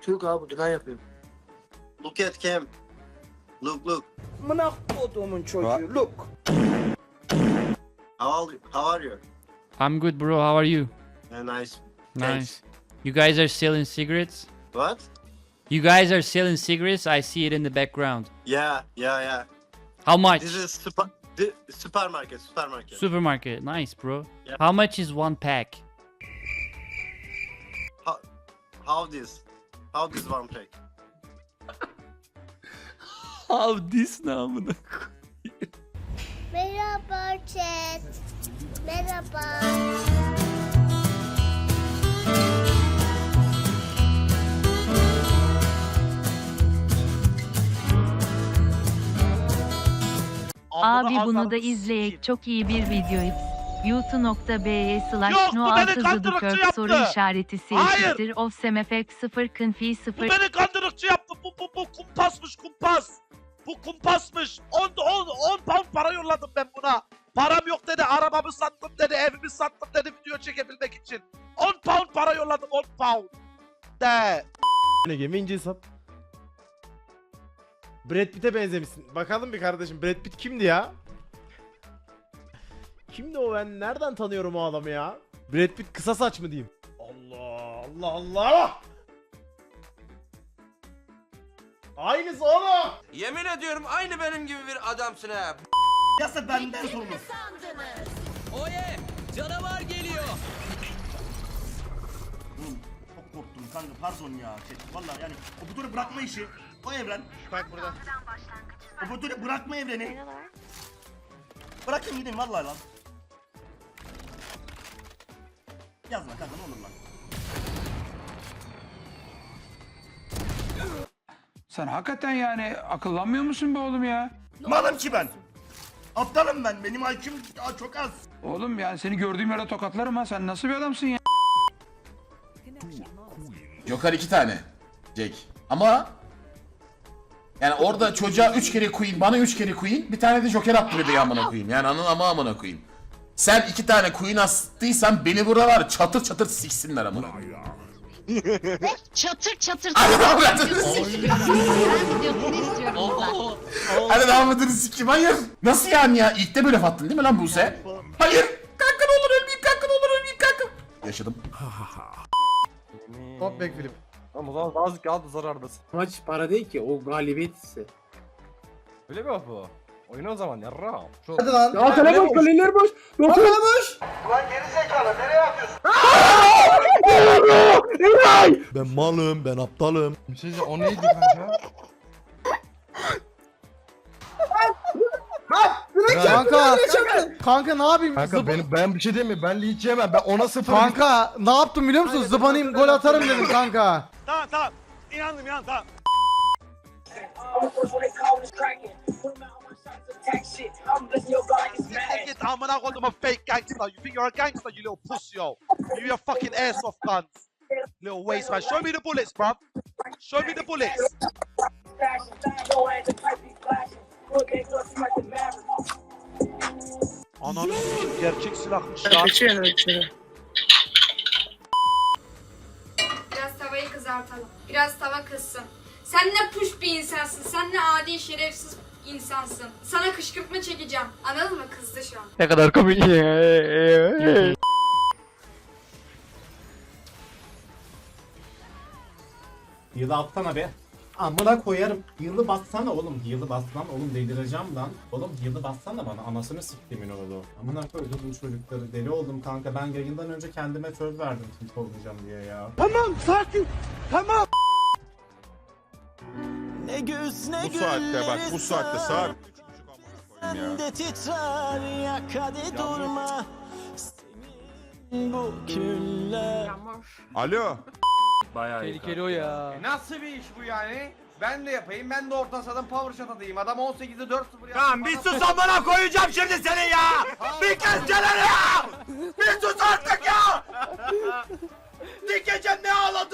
Türk abi dümen yapıyor. Look at Cam. Look look. Mına kodumun çocuğu. Look. How are you? How are you? I'm good, bro. How are you? Yeah, nice. Nice. Thanks. You guys are selling cigarettes? What? You guys are selling cigarettes? I see it in the background. Yeah, yeah, yeah. How much? This is super, the supermarket, supermarket. Supermarket. Nice, bro. Yeah. How much is one pack? How this? How this one pack? How this namına Merhaba chat. Merhaba. Abi bunu da izleyek çok iyi bir video. youtube.be slash bu zıdı soru işareti eşittir of semefek 0 kınfi Bu 0 beni kandırıkçı yaptı. Bu, bu, bu kumpasmış kumpas. Bu kumpasmış. 10 10 10 pound para yolladım ben buna. Param yok dedi, arabamı sattım dedi, evimi sattım dedi video çekebilmek için. 10 pound para yolladım, 10 pound. De. Ne gemi ince hesap. Brad Pitt'e benzemişsin. Bakalım bir kardeşim Brad Pitt kimdi ya? Kimdi o ben nereden tanıyorum o adamı ya? Brad Pitt kısa saç mı diyeyim? Allah Allah Allah! Aynısı oğlum! Yemin ediyorum aynı benim gibi bir adamsın ha. Yasa benden sorumlu. Oye canavar geliyor. Oğlum çok korktum kanka pardon ya. Şey, Vallahi yani o butonu bırakma işi. O evren. Bak burada. O butonu bırakma evreni. Bırakın gidin vallahi lan. Yazma kanka ne olur lan. Sen hakikaten yani akıllanmıyor musun be oğlum ya? Malım ki ben. Aptalım ben. Benim IQ'm daha çok az. Oğlum yani seni gördüğüm yerde tokatlarım ha. Sen nasıl bir adamsın ya? Joker iki tane. Jack. Ama yani orada çocuğa üç kere queen, bana üç kere queen, bir tane de joker bir amına koyayım. Yani anın ama amına koyayım. Sen iki tane queen astıysan beni burada var çatır çatır siksinler amına. Çatır çatır. Hadi videosunu istiyorum ben. Hadi damadını sikeyim hayır. Nasıl yani ya? İlk de böyle attın değil mi lan Buse? Hayır. Kanka ne olur ölmeyeyim kanka ne olur ölmeyeyim kanka. Yaşadım. Hop backflip. Ama o zaman az kağıt zarardasın. Maç para değil ki o galibiyet hissi. Öyle mi bu? Oyna o zaman yarra. Hadi lan. Ya kale boş kaleler boş. Yok kale boş. Ben malım, ben aptalım. Bir şey diyeceğim, o neydi kanka? Kanka, kanka ne yapayım? Kanka Zıp- ben, ben bir şey diyeyim mi? Ben linç yemem. Ben ona sıfır Kanka ne yaptım biliyor musun? Zıbanayım gol atarım dedim kanka. Tamam tamam. İnandım inandım tamam. Siktir git amına kodumun fake gangster. You think you're a gangster you little pussy yo. You your fucking airsoft guns. Little waste man. Show me the bullets bruv. Show me the bullets. Ananı gerçek silahmış lan. Biraz tavayı kızartalım. Biraz tava kızsın. Sen ne puş bir insansın. Sen ne adi şerefsiz insansın. Sana kışkırtma çekeceğim. Anladın mı? Kızdı şu an. Ne kadar komik. Yılı atsana be. Amına koyarım. Yılı bassana oğlum. Yılı bassana oğlum delireceğim lan. Oğlum yılı bassana bana. Anasını siktimin oğlu. Amına koydum bu çocukları. Deli oldum kanka. Ben yayından önce kendime söz verdim kim olmayacağım diye ya. Tamam sakin. Tamam. Ne göz ne Bu saatte bak bu saatte saat. de titrer yak hadi durma. Bu küller. Yağmur. Alo. Tehlikeli o ya. Nasıl bir iş bu yani? Ben de yapayım. Ben de orta sahadan power shot atayım. Adam 18'de 4-0 yaptı. Tamam bir sus amına koyacağım şimdi seni ya. Bir kez gelen ya. Bir sus artık ya. Dikeceğim ne ağladın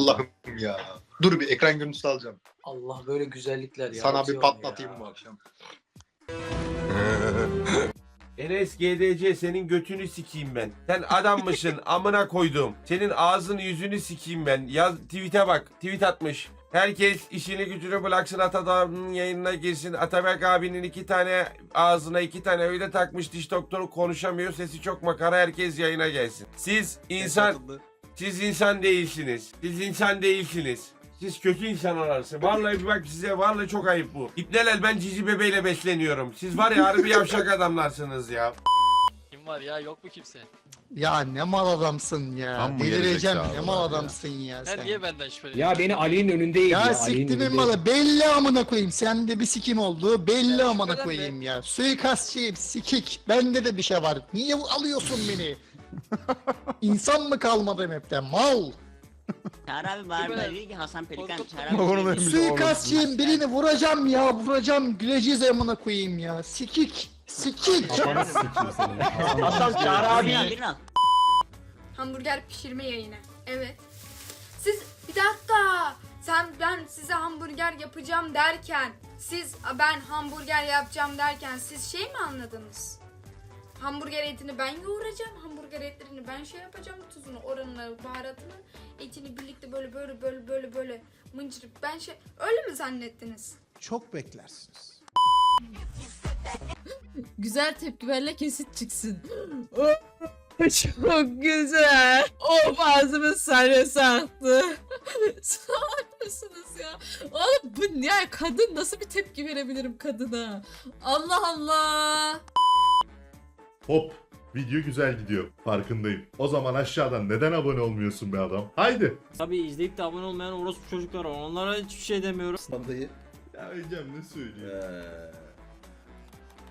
Allah'ım ya. Dur bir ekran görüntüsü alacağım. Allah böyle güzellikler ya. Sana bir patlatayım ya. bu akşam. Enes GDC senin götünü sikeyim ben. Sen adammışsın amına koydum. Senin ağzını yüzünü sikeyim ben. Yaz tweet'e bak. Tweet atmış. Herkes işini gücünü bıraksın Atadağ'ın yayınına girsin. Ataberk abinin iki tane ağzına iki tane öyle takmış diş doktoru konuşamıyor. Sesi çok makara herkes yayına gelsin. Siz insan siz insan değilsiniz. Siz insan değilsiniz. Siz kötü insanlarsınız. Vallahi bir bak size vallahi çok ayıp bu. İpneler ben cici bebeğiyle besleniyorum. Siz var ya harbi yavşak adamlarsınız ya. Kim var ya yok mu kimse? Ya ne mal adamsın ya. Tam Delireceğim gerizekalı ne mal var ya. adamsın ya sen. niye benden şüpheleniyorsun? Ya beni Ali'nin önündeydi ya. Ya Ali'nin siktimin önündeydi. malı belli amına koyayım. Sende bir sikim oldu belli Ya amına şüphelenme. koyayım ya. Suikastçıyım sikik. Bende de bir şey var. Niye alıyorsun beni? İnsan mı kalmadı map'te mal? Çağrı abi var da diyor ki Hasan Pelikan Suikastçıyım birini vuracağım ya vuracağım. Güleceğiz amına koyayım ya. Sikik. Sikik. Kafanı sikeyim. Hasan Çağrı abi. Hamburger pişirme yayını. Evet. Siz bir dakika. Sen ben size hamburger yapacağım derken siz ben hamburger yapacağım derken siz şey mi anladınız? Hamburger etini ben yoğuracağım. Hamburger etlerini ben şey yapacağım. Tuzunu, oranını, baharatını, etini birlikte böyle böyle böyle böyle böyle mıncırıp ben şey öyle mi zannettiniz? Çok beklersiniz. Güzel tepki verle kesit çıksın. Çok güzel. Of ağzımın sarısı aktı. Salak mısınız ya? Oğlum bu ne? Kadın nasıl bir tepki verebilirim kadına? Allah Allah. Hop. Video güzel gidiyor. Farkındayım. O zaman aşağıdan neden abone olmuyorsun be adam? Haydi. Tabii izleyip de abone olmayan orospu çocuklar var. Onlara hiçbir şey demiyorum. Ya Ecem ne söylüyor?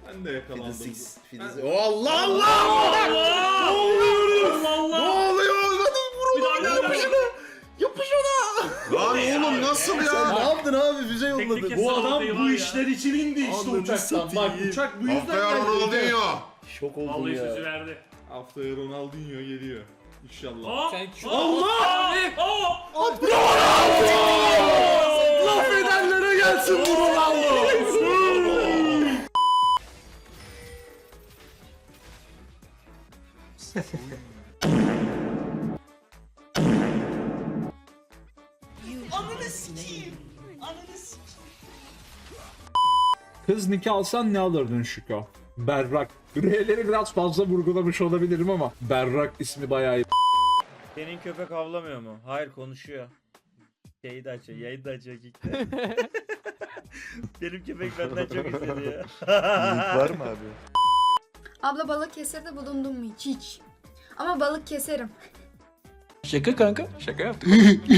Ben de yakalandım. Allah Allah! Ne oluyoruz? Ne oluyor? Hadi vurun. Yapış ona. Yapış ona. Lan oğlum nasıl ya? ne yaptın abi füze yolladık. Bu adam bu işler için indi işte uçaktan. Bak uçak bu yüzden Haftaya geldi. Ronaldinho. Şok oldum ya. verdi. Haftaya Ronaldinho geliyor. İnşallah. Allah! Laf edenlere gelsin bu Ronaldo. Kız nikah alsan ne alırdın Şüko? Berrak. R'leri biraz fazla vurgulamış olabilirim ama Berrak ismi bayağı iyi. Senin köpek avlamıyor mu? Hayır konuşuyor. Şeyi de açıyor, yayını da açıyor kickte. Benim köpek benden çok izledi ya. Var mı abi? Abla balık keserde bulundun mu hiç? Hiç. Ama balık keserim. Şaka kanka, şaka yaptım.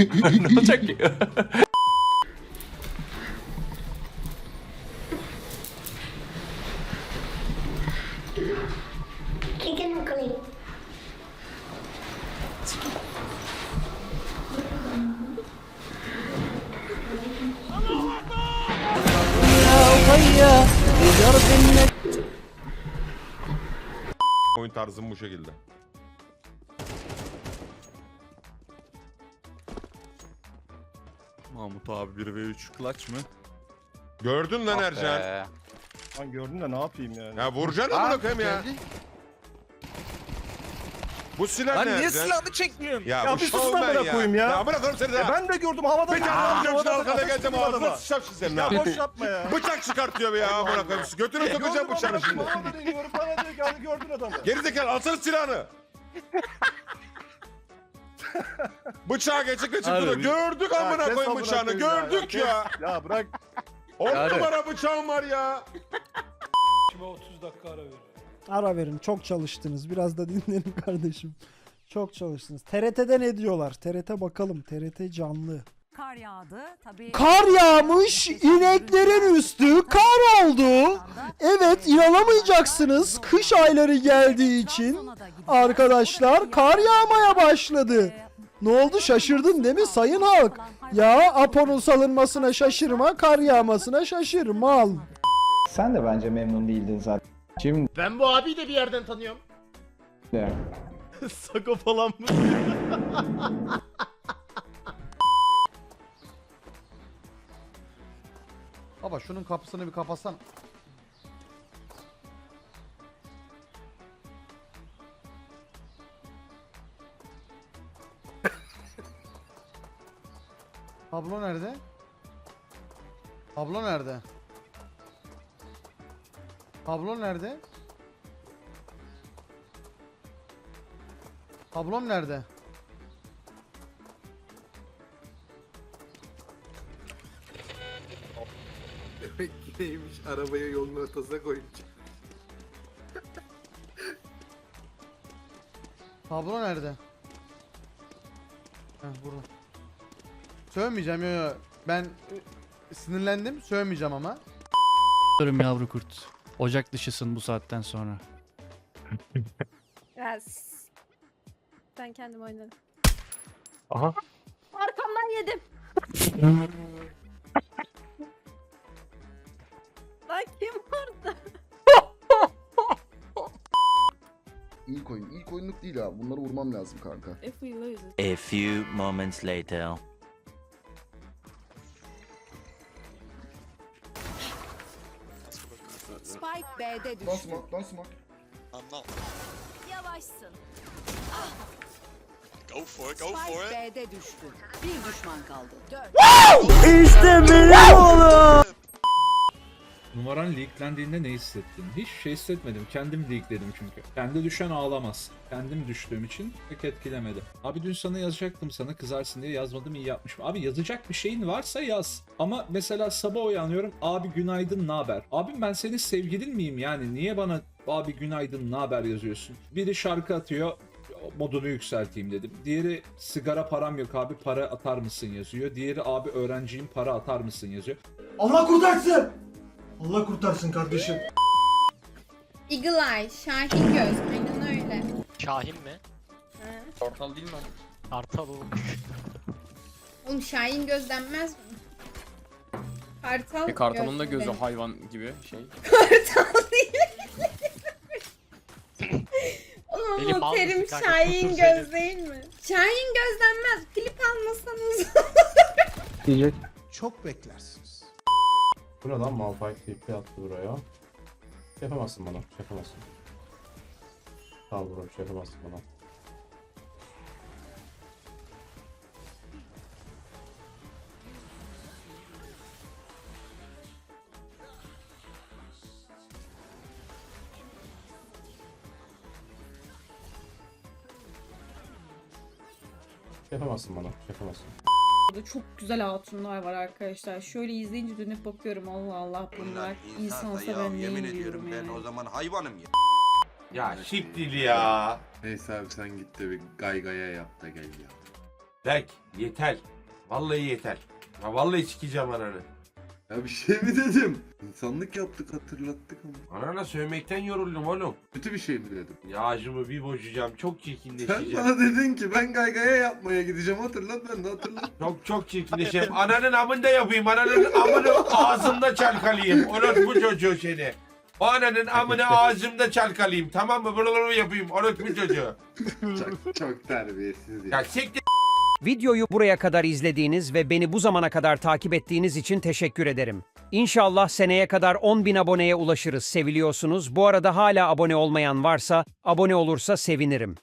ne olacak ki? Oyun tarzım bu şekilde. Mahmut abi 1 ve 3 clutch mı? Gördün lan Ercan. Lan gördün de ne yapayım yani. Ya vuracaksın amına koyayım ya. Bu silah ne Ercan? çekmiyorsun? Ya, Ya bu bir sus şovmen amına koyayım ya. Ya bırak oğlum seni de. ben de gördüm havada. Bir tane alacağım şimdi arkada geleceğim ağzına sıçacağım şimdi senin ha. boş yapma ya. Bıçak çıkartıyor be ya amına koyayım. Götüne sokacağım bıçağını şimdi. Havada deniyorum bana diyor ki hadi gördün adamı. Gerizekalı alsana silahını. Bıçağı geçik geçik duruyor. Gördük amına koyayım bıçağını. Gördük ya. Ya bırak. On numara bıçağım var ya. Ara verin. Çok çalıştınız. Biraz da dinleyin kardeşim. Çok çalıştınız. TRT'de ne diyorlar? TRT bakalım. TRT canlı. Kar yağdı. Tabii. Kar yağmış, ineklerin üstü kar oldu. Evet, inanamayacaksınız. Kış ayları geldiği için arkadaşlar kar yağmaya başladı. Ne oldu şaşırdın değil mi sayın halk? Ya Apo'nun salınmasına şaşırma, kar yağmasına şaşır mal. Sen de bence memnun değildin zaten. Şimdi Ben bu abiyi de bir yerden tanıyorum. Sako falan mı? Baba şunun kapısını bir kapatsan. Tablo nerede? Tablo nerede? Tablo nerede? Tablom nerede? Neymiş arabayı yolun ortasına koymuş. Tablo nerede? Heh burada. Sövmeyeceğim yo yo. Ben e, sinirlendim. Sövmeyeceğim ama. Yavru kurt. Ocak dışısın bu saatten sonra. Yes. Ben kendim oynadım. Aha. Arkamdan yedim. Lan kim orada? İlk oyun. İlk oyunluk değil ha. Bunları vurmam lazım kanka. If we lose it. A few moments later. B'de Don't smoke, don't smoke. Yavaşsın. Go for it, go Spike B'de düştü. Bir düşman kaldı. Dört. Numaran leaklendiğinde ne hissettin? Hiç şey hissetmedim. Kendim leakledim çünkü. Kendi düşen ağlamaz. Kendim düştüğüm için pek etkilemedi. Abi dün sana yazacaktım sana kızarsın diye yazmadım iyi yapmışım. Abi yazacak bir şeyin varsa yaz. Ama mesela sabah uyanıyorum abi günaydın ne haber? Abim ben senin sevgilin miyim yani? Niye bana abi günaydın ne haber yazıyorsun? Biri şarkı atıyor modunu yükselteyim dedim. Diğeri sigara param yok abi para atar mısın yazıyor. Diğeri abi öğrenciyim para atar mısın yazıyor. Allah kurtarsın! Allah kurtarsın kardeşim. Eagle Eye, Şahin Göz. Aynen öyle. Şahin mi? Portal değil mi? Kartal o. Oğlum Şahin Göz denmez mi? Kartal E kartalın da göz gözü denir. hayvan gibi şey. Kartal değil. Oğlum o terim mısın kanka? Şahin Kusur Göz değil mi? Şahin Göz denmez. Klip almasanız. Çok beklersiniz. Bu ne lan Malphite TP attı buraya. Yapamazsın bana. Yapamazsın. Ol bro. Yapamazsın bana. Yapamazsın bana. Yapamazsın. Burada çok güzel hatunlar var arkadaşlar. Şöyle izleyince dönüp bakıyorum Allah Allah bunlar insansa ben neyim diyorum yani. zaman hayvanım ya. Ya siktir ya. Neyse abi sen git de bir gaygaya yap da gel ya. Bek yeter. Vallahi yeter. Ya vallahi sikeceğim ananı. Ya bir şey mi dedim? İnsanlık yaptık hatırlattık ama. Anana sövmekten yoruldum oğlum. Kötü bir şey mi dedim? Ya acımı bir bozacağım. Çok Sen çirkinleşeceğim. bana dedin ki ben gaygaya yapmaya gideceğim hatırlat ben de hatırlat. Çok çok çirkinleşeceğim. Ananın amında yapayım. Ananın amını ağzında çalkalayayım. Unut bu çocuğu seni. O ananın amını ağzımda çalkalayayım. Tamam mı? Buraları yapayım. Unut bu çocuğu. çok, çok terbiyesiz ya. Ya siktir. Videoyu buraya kadar izlediğiniz ve beni bu zamana kadar takip ettiğiniz için teşekkür ederim. İnşallah seneye kadar 10.000 aboneye ulaşırız. Seviliyorsunuz. Bu arada hala abone olmayan varsa abone olursa sevinirim.